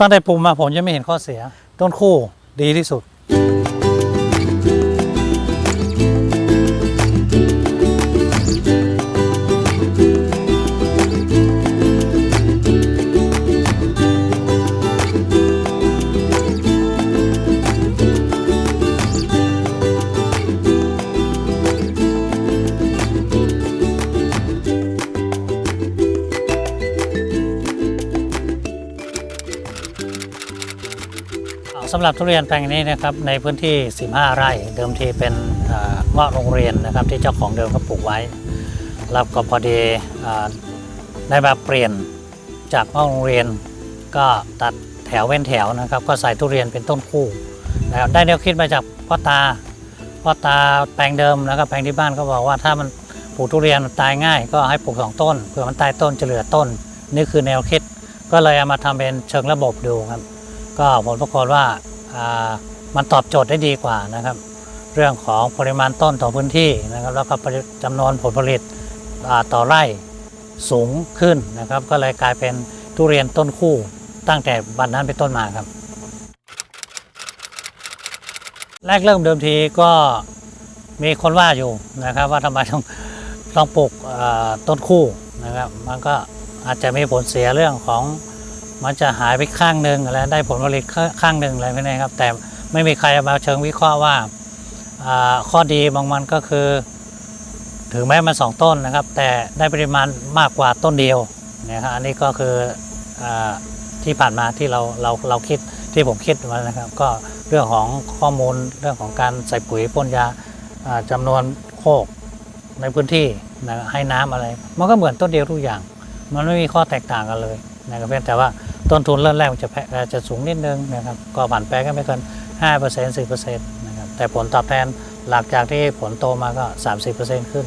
ตั้งแต่ปลูกมาผมยังไม่เห็นข้อเสีย ต้นคู่ดีที่สุด สำหรับทุเรียนแปลงนี้นะครับในพื้นที่ 15 ไร่ เดิมทีเป็นเอ่อเงาะโรงเรียนนะครับที่เจ้าของเดิมเขาปลูกไว้ แล้วก็พอดีเอ่อได้มาเปลี่ยนจากเงาะโรงเรียน ก็ตัดแถวเว้นแถวนะครับ ก็ใส่ทุเรียนเป็นต้นคู่นะครับได้แนวคิดมาจากพ่อตาพ่อตาแปลงเดิมนะครับแปลงที่บ้านก็บอกว่าถ้ามันปลูกทุเรียนมันตายง่าย ก็ให้ปลูกสองต้นเผื่อมันตายต้นจะเหลือต้น นี่คือแนวคิดก็เลยเอามาทำเป็นเชิงระบบดูครับ ก็ผลปรากฏว่ามันตอบโจทย์ได้ดีกว่านะครับ เรื่องของปริมาณต้นต่อพื้นที่นะครับ แล้วก็จำนวนผลผลิตต่อไร่สูงขึ้นนะครับ ก็เลยกลายเป็นทุเรียนต้นคู่ตั้งแต่บัดนั้นเป็นต้นมาครับ แรกเริ่มเดิมทีก็มีคนว่าอยู่นะครับ ว่าทำไมต้องต้องปลูกต้นคู่นะครับ มันก็อาจจะมีผลเสียเรื่องของ มันจะหายไปข้างหนึ่งอะไรได้ผลผลิตข้างหนึ่งอะไรไม่ได้ครับ แต่ไม่มีใครมาเชิงวิเคราะห์ว่าข้อดีบางมันก็คือ ถึงแม้มันสองต้นนะครับ แต่ได้ปริมาณมากกว่าต้นเดียวนะครับอันนี้ก็คืออที่ผ่านมาที่เราเราเราคิดที่ผมคิดมานะครับ ก็เรื่องของข้อมูลเรื่องของการใส่ปุ๋ยพ่นยาอ่าจำนวนโคกในพื้นที่นะให้น้ำอะไร มันก็เหมือนต้นเดียวทุกอย่าง มันไม่มีข้อแตกต่างกันเลยนะครับเพียงแต่ว่า ต้นทุนเริ่มแรกมันจะแพงจะสูงนิดนึงนะครับก็ผ่านแปรก็ไม่เกิน 5% 10%นะครับแต่ผลตอบแทนหลังจากที่ผลโตมาก็ 30%ขึ้น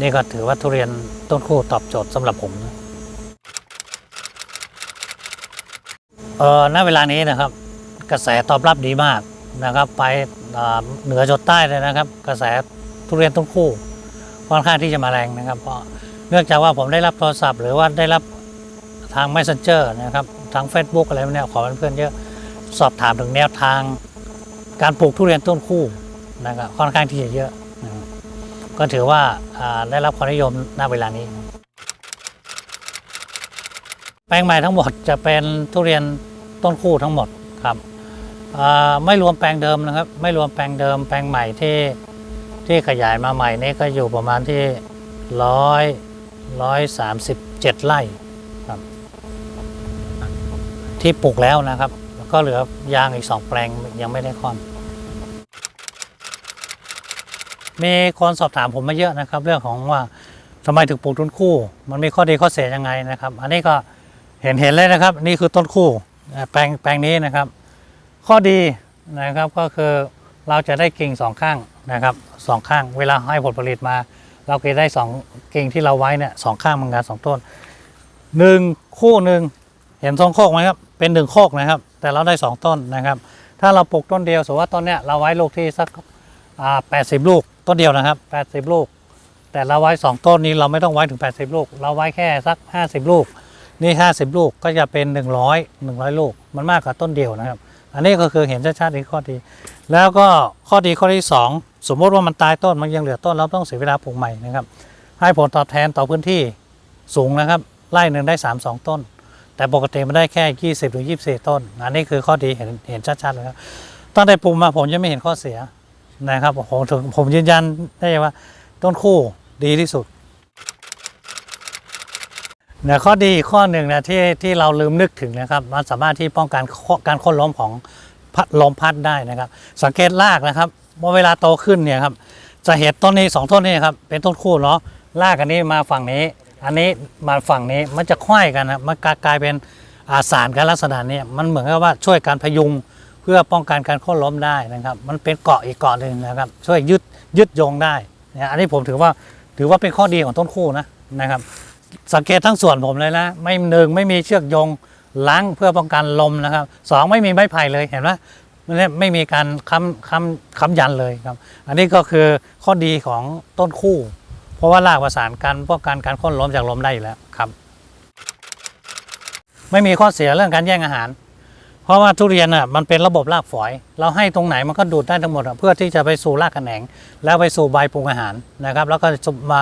นี่ก็ถือว่าทุเรียนต้นคู่ตอบโจทย์สำหรับผมนะเออณเวลานี้นะครับ กระแสตอบรับดีมากนะครับ ไปเหนือจดใต้เลยนะครับ กระแสทุเรียนต้นคู่ค่อนข้างที่จะมาแรงนะครับ เพราะเนื่องจากว่าผมได้รับโทรศัพท์ หรือว่าได้รับ ทาง Messenger นะครับทาง Facebook อะไรพวกเนี้ยขอเป็นเพื่อนเยอะสอบถามถึงแนวทางการปลูกทุเรียนต้นคู่นะครับค่อนข้างที่จะเยอะ ก็ถือว่าได้รับความนิยมณเวลานี้ แปลงใหม่ทั้งหมดจะเป็นทุเรียนต้นคู่ทั้งหมดครับไม่รวมแปลงเดิมนะครับ ไม่รวมแปลงเดิม แปลงใหม่ที่ที่ขยายมาใหม่นี่ก็อยู่ประมาณที่ร้อยร้อยสามสิบเจ็ดไร่ ที่ปลูกแล้วนะครับ แล้วก็เหลือยางอีกสองแปลงยังไม่ได้ค่อน มีคนสอบถามผมมาเยอะนะครับ เรื่องของว่าทำไมถึงปลูกต้นคู่ มันมีข้อดีข้อเสียยังไงนะครับ อันนี้ก็เห็นเห็นเลยนะครับ นี่คือต้นคู่แปลงแปลงนี้นะครับ ข้อดีนะครับก็คือเราจะได้กิ่งสองข้างนะครับสองข้าง เวลาให้ผลผลิตมา เราก็จะได้สองกิ่งที่เราไว้เนี่ยสองข้างเหมือนกันสองต้นหนึ่งคู่หนึ่งเห็นทรงโคกไหมครับ เป็นหนึ่งโคกนะครับ แต่เราได้สองต้นนะครับ ถ้าเราปลูกต้นเดียวสมมติว่าต้นเนี้ยเราไว้ลูกที่สักแปดสิบลูกต้นเดียวนะครับแปดสิบลูก แต่เราไว้สองต้นนี้เราไม่ต้องไว้ถึง80ลูก เราไว้แค่สัก50ลูก นี่50ลูกก็จะเป็น100 100ลูก มันมากกว่าต้นเดียวนะครับ อันนี้ก็คือเห็นชัดๆในข้อดี แล้วก็ข้อดีข้อที่2สมมติว่ามันตายต้นมันยังเหลือต้นเราต้องเสียเวลาปลูกใหม่นะครับ ให้ผลตอบแทนต่อพื้นที่สูงนะครับไร่หนึ่งได้3 2ต้น แต่ปกติมันได้แค่ 20หรือ24 ต้น อันนี้คือข้อดีเห็นเห็นชัดๆเลยครับตั้งแต่ปลูกมาผมยังไม่เห็นข้อเสียนะครับผมถึงผมยืนยันได้ว่าต้นคู่ดีที่สุดนี่ข้อดีอีกข้อหนึ่งนะที่ที่เราลืมนึกถึงนะครับ มันสามารถที่ป้องกันการโค้นล้มของพัดลมพัดได้นะครับ สังเกตรากนะครับว่าเวลาโตขึ้นเนี่ยครับจะเห็นต้นนี้สองต้นนี้ครับเป็นต้นคู่เนาะรากอันนี้มาฝั่งนี้ อันนี้มาฝั่งนี้มันจะควายกันนะมันกลายเป็นอาสารกันลักษณะนี้มันเหมือนกับว่าช่วยการพยุงเพื่อป้องกันการโค่นล้มได้นะครับ มันเป็นเกาะอีกเกาะหนึ่งนะครับ ช่วยยึดยึดโยงได้นี่อันนี้ผมถือว่าถือว่าเป็นข้อดีของต้นคู่นะนะครับ สังเกตทั้งส่วนผมเลยนะไม่หนึ่งไม่มีเชือกโยงล้างเพื่อป้องกันลมนะครับสองไม่มีไม้ไผ่เลยเห็นไหมมันเนี่ยไม่มีการค้ำค้ำค้ำยันเลยครับ อันนี้ก็คือข้อดีของต้นคู่ ราะว่ารากประสานกันป้องกันการโค่นล้มจากล้มได้อยู่แล้วครับ ไม่มีข้อเสียเรื่องการแย่งอาหาร เพราะว่าทุเรียนอะมันเป็นระบบรากฝอย เราให้ตรงไหนมันก็ดูดได้ทั้งหมดเพื่อที่จะไปสู่รากกระแหนง แล้วไปสู่ใบปรุงอาหารนะครับ แล้วก็มา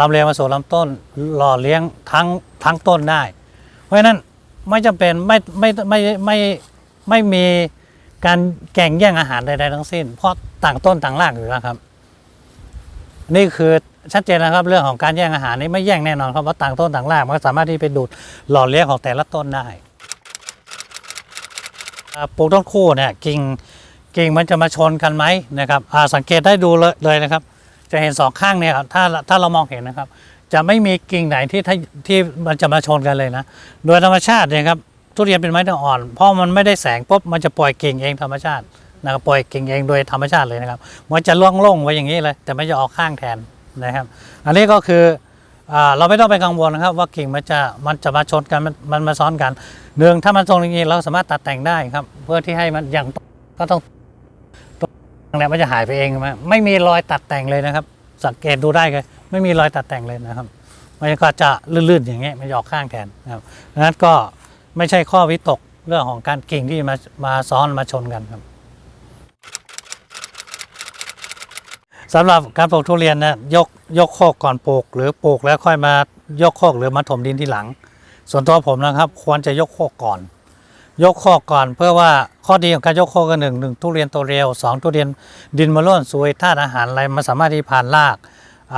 ลำเลียงมาสู่ลำต้นหล่อเลี้ยงทั้งทั้งต้นได้ เพราะฉะนั้นไม่จำเป็นไม่ไม่ไม่ไม่ไม่มีการแข่งแย่งอาหารใดๆทั้งสิ้น เพราะต่างต้นต่างรากอยู่แล้วครับ นี่คือชัดเจนนะครับเรื่องของการแย่งอาหารนี่ไม่แย่งแน่นอนครับเพราะต่างต้นต่างรากมันก็สามารถที่ไปดูดหล่อเลี้ยงของแต่ละต้นได้ปลูกต้นคู่เนี่ยกิ่งกิ่งมันจะมาชนกันไหมนะครับสังเกตได้ดูเลยนะครับ จะเห็นสองข้างเนี่ยครับถ้าถ้าเรามองเห็นนะครับ จะไม่มีกิ่งไหนที่ที่ที่มันจะมาชนกันเลยนะ โดยธรรมชาติเนี่ยครับทุเรียนเป็นไม้เนื้ออ่อน เพราะมันไม่ได้แสงปุ๊บมันจะปล่อยกิ่งเองธรรมชาติ นะครับปล่อยกิ่งเองโดยธรรมชาติเลยนะครับมันจะล่องๆไว้อย่างนี้เลย แต่ไม่จะออกข้างแทนนะครับ อันนี้ก็คืออเราไม่ต้องไปกังวลนะครับ ว่ากิ่งมันจะมันจะมาชนกันมันมาซ้อนกันหนึ่งถ้ามันตรงอย่างนี้เราสามารถตัดแต่งได้ครับ เพื่อที่ให้มันอย่างก็ต้องตรงนี้มันจะหายไปเองไหมไม่มีรอยตัดแต่งเลยนะครับ สังเกตดูได้เลยไม่มีรอยตัดแต่งเลยนะครับมันก็จะลื่นๆอย่างเงี้ยมันจะออกข้างแทนนะครับนั้นก็ไม่ใช่ข้อวิตกเรื่องของการกิ่งที่มามาซ้อนมาชนกันครับ สำหรับการปลูกทุเรียนนะยกยกโคกก่อนปลูก หรือปลูกแล้วค่อยมายกโคกหรือมาถมดินที่หลัง ส่วนตัวผมนะครับ ควรจะยกโคกก่อน ยกโคกก่อน เพื่อว่าข้อดีของการยกโคกก็หนึ่งหนึ่งทุเรียนโตเร็วสองทุเรียนดินมาร่วนซุยธาตุอาหารอะไรมันสามารถที่ผ่านราก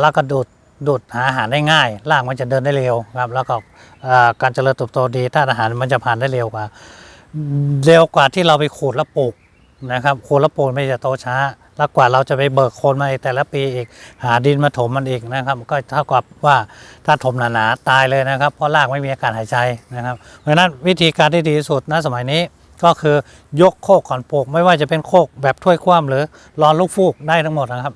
แล้วก็ดูดดูดหาอาหารได้ง่ายรากมันจะเดินได้เร็วครับแล้วก็การเจริญเติบโตดีธาตุอาหารมันจะผ่านได้เร็วกว่าเร็วกว่าที่เราไปขูดแล้วปลูกนะครับขูดแล้วปลูกไม่จะโตช้า แล้วกว่าเราจะไปเบิกโคนมาอีกแต่ละปีอีกหาดินมาถมมันอีกนะครับ ก็เท่ากับว่าถ้าถมหนาๆตายเลยนะครับ เพราะรากไม่มีอากาศหายใจนะครับ เพราะฉะนั้นวิธีการที่ดีที่สุดณสมัยนี้ก็คือยกโคกก่อนปลูก ไม่ว่าจะเป็นโคกแบบถ้วยคว่ำหรือรอนลูกฟูกได้ทั้งหมดนะครับ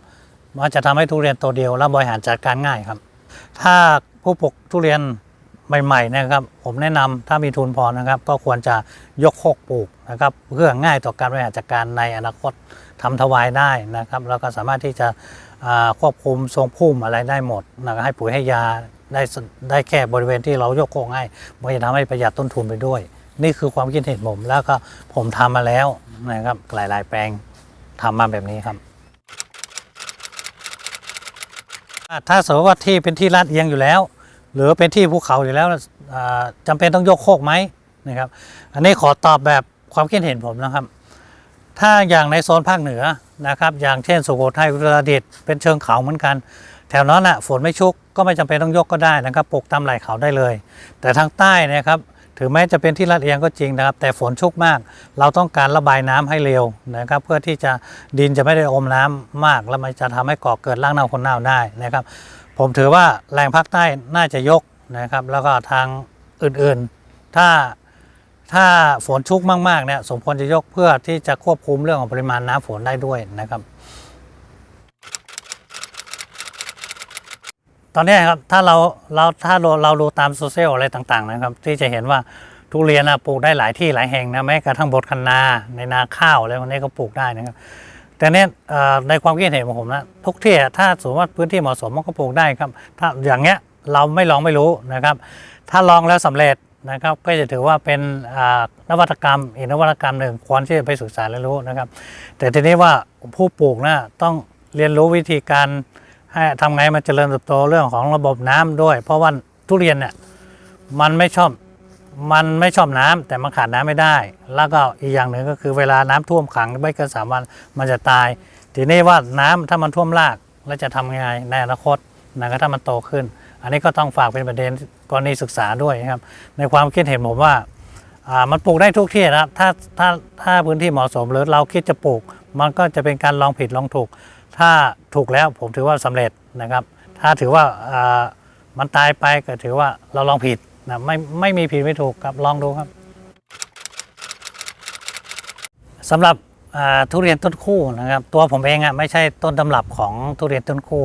มันจะทำให้ทุเรียนโตเดียวและบริหารจัดการง่ายครับ ถ้าผู้ปลูกทุเรียน ใหม่ๆนะครับ ผมแนะนำถ้ามีทุนพอนะครับ ก็ควรจะยกโคกปลูกนะครับ เพื่อง่ายต่อการบริหารจัดการในอนาคตทำถวายได้นะครับ แล้วก็สามารถที่จะควบคุมทรงพุ่มอะไรได้หมดนะให้ปุ๋ยให้ยาได้ได้แค่บริเวณที่เรายกโคกให้มันจะทำให้ประหยัดต้นทุนไปด้วย นี่คือความคิดเห็นผมแล้วก็ผมทำมาแล้วนะครับหลาย ๆ แปลงทำมาแบบนี้ครับถ้าสมมติว่าที่เป็นที่ลาดเอียงอยู่แล้ว หรือเป็นที่ภูเขาอยู่แล้วอ่าจำเป็นต้องยกโคกไหมนะครับ อันนี้ขอตอบแบบความคิดเห็นผมนะครับ ถ้าอย่างในโซนภาคเหนือนะครับ อย่างเช่นสุโขทัยอุตรดิตถ์เป็นเชิงเขาเหมือนกัน แถวนั้นน่ะฝนไม่ชุกก็ไม่จำเป็นต้องยกก็ได้นะครับปลูกตามไหล่เขาได้เลย แต่ทางใต้นะครับถึงแม้จะเป็นที่ลาดเอียงก็จริงนะครับ แต่ฝนชุกมาก เราต้องการระบายน้ำให้เร็วนะครับ เพื่อที่จะดินจะไม่ได้อมน้ำมาก แล้วมันจะทำให้ก่อเกิดรากเน่าคนเน่าได้นะครับ ผมถือว่าแรงภาคใต้น่าจะยกนะครับ แล้วก็ทางอื่นๆ ถ้าถ้าฝนชุกมากๆเนี่ยสมควรจะยกเพื่อที่จะควบคุมเรื่องของปริมาณน้ำฝนได้ด้วยนะครับ ตอนนี้ครับถ้าเราเราถ้าเราเราดูตามโซเชียลอะไรต่างๆนะครับ ที่จะเห็นว่าทุเรียนนะปลูกได้หลายที่หลายแห่งนะแม้กระทั่งบดคันนาในนาข้าวอะไรพวกนี้ก็ปลูกได้นะครับ แต่เนี่ยในความคิดเห็นของผมนะทุกที่ถ้าสมมติว่าพื้นที่เหมาะสมมันก็ปลูกได้ครับ ถ้าอย่างเงี้ยเราไม่ลองไม่รู้นะครับ ถ้าลองแล้วสำเร็จนะครับก็จะถือว่าเป็นนวัตกรรมอีกนวัตกรรมหนึ่งควรที่จะไปศึกษาเรียนรู้นะครับ แต่ทีนี้ว่าผู้ปลูกนะต้องเรียนรู้วิธีการให้ทำไงมันเจริญเติบโตเรื่องของระบบน้ำด้วย เพราะว่าทุเรียนเนี่ยมันไม่ชอบ มันไม่ชอบน้ำแต่มันขาดน้ำไม่ได้ แล้วก็อีกอย่างหนึ่งก็คือเวลาน้ำท่วมขังไม่เกินสามวันมันจะตาย ทีนี้ว่าน้ำถ้ามันท่วมรากแล้วจะทำยังไงในอนาคตนะครับถ้ามันโตขึ้น อันนี้ก็ต้องฝากเป็นประเด็นกรณีศึกษาด้วยนะครับ ในความคิดเห็นผมว่าอ่ามันปลูกได้ทุกที่นะครับถ้าถ้าถ้าพื้นที่เหมาะสมหรือเราคิดจะปลูก มันก็จะเป็นการลองผิดลองถูก ถ้าถูกแล้วผมถือว่าสำเร็จนะครับ ถ้าถือว่าอ่ามันตายไปก็ถือว่าเราลองผิด นะไม่ไม่มีผิดไม่ถูกครับลองดูครับสำหรับทุเรียนต้นคู่นะครับ ตัวผมเองอะไม่ใช่ต้นตำรับของทุเรียนต้นคู่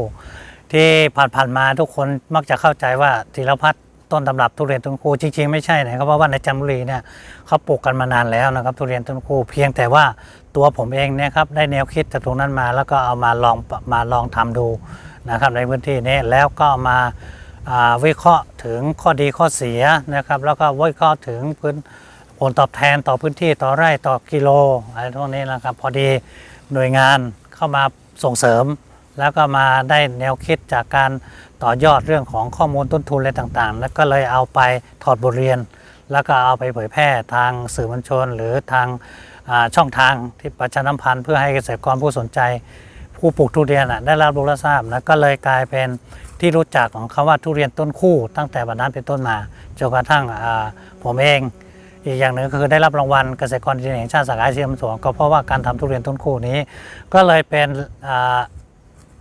ที่ผ่านๆมาทุกคนมักจะเข้าใจว่าธีรพัฒน์ต้นตำรับทุเรียนต้นคู่จริงๆไม่ใช่นะครับเพราะว่าในจันทบุรีเนี่ยเขาปลูกกันมานานแล้วนะครับทุเรียนต้นคู่เพียงแต่ว่าตัวผมเองเนี่ยครับได้แนวคิดจากตรงนั้นมาแล้วก็เอามาลองมาลองทำดูนะครับในพื้นที่นี้แล้วก็มา วิเคราะห์ถึงข้อดีข้อเสียนะครับ แล้วก็วิเคราะห์ถึงพื้นผลตอบแทนต่อพื้นที่ต่อไร่ต่อกิโลอะไรพวกนี้นะครับ พอดีหน่วยงานเข้ามาส่งเสริม แล้วก็มาได้แนวคิดจากการต่อยอดเรื่องของข้อมูลต้นทุนอะไรต่างๆ แล้วก็เลยเอาไปถอดบทเรียน แล้วก็เอาไปเผยแพร่ทางสื่อมวลชน หรือทางช่องทางที่ประชาสัมพันธ์เพื่อให้เกษตรกรผู้สนใจ ผู้ปลูกทุเรียนได้รับรู้และทราบนะก็เลยกลายเป็น ที่รู้จักของคำว่าทุเรียนต้นคู่ตั้งแต่บัดนั้นเป็นต้นมาจนกระทั่งผมเอง อีกอย่างหนึ่งก็คือได้รับรางวัลเกษตรกรดีเด่นแห่งชาติสาขาเซียนสวนก็เพราะว่าการทำทุเรียนต้นคู่นี้ ก็เลยเป็นอ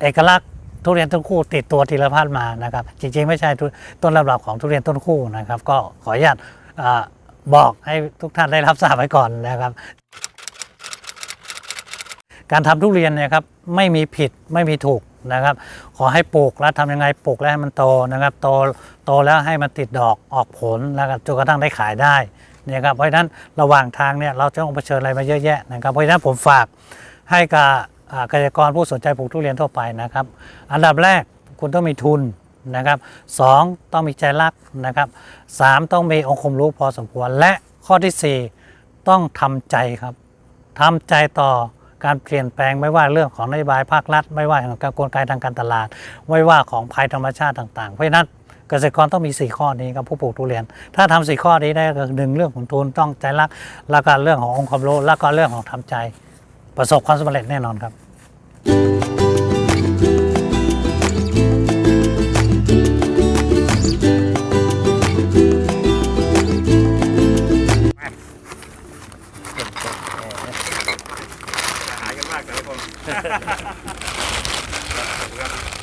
เอกลักษณ์ทุเรียนต้นคู่ติดตัวทีละพันมานะครับจริงๆ ไม่ใช่ต้นลำดับของทุเรียนต้นคู่นะครับ ก็ขออนุญาตบอกให้ทุกท่านได้รับทราบไว้ก่อนนะครับ การทำทุเรียนเนี่ยครับไม่มีผิดไม่มีถูก นะครับ ขอให้ปลูกแล้วทำยังไงปลูกแล้วให้มันโตนะครับโตโตแล้วให้มันติดดอกออกผลแล้วก็จนกระทั่งได้ขายได้เนี่ยครับเพราะฉะนั้นระหว่างทางเนี่ยเราจะต้องเผชิญอะไรมาเยอะแยะนะครับเพราะฉะนั้นผมฝากให้กับเกษตรกรผู้สนใจปลูกทุเรียนทั่วไปนะครับ อันดับแรกคุณต้องมีทุนนะครับสองต้องมีใจรักนะครับสามต้องมีองค์ความรู้พอสมควร และข้อที่สี่ต้องทำใจครับทำใจต่อ การเปลี่ยนแปลงไม่ว่าเรื่องของนโยบายภาครัฐ ไม่ว่าของการกลไกทางการตลาด ไม่ว่าของภัยธรรมชาติต่างๆ เพราะฉะนั้นเกษตรกรต้องมี 4 ข้อนี้ครับผู้ปลูกทุเรียน ถ้าทำสี่ข้อนี้ได้ก็หนึ่งเรื่องของทุนต้องใจรัก แล้วก็เรื่องขององค์ความรู้แล้วก็เรื่องของทำใจ ประสบความสำเร็จแน่นอนครับ Ha ha ha ha!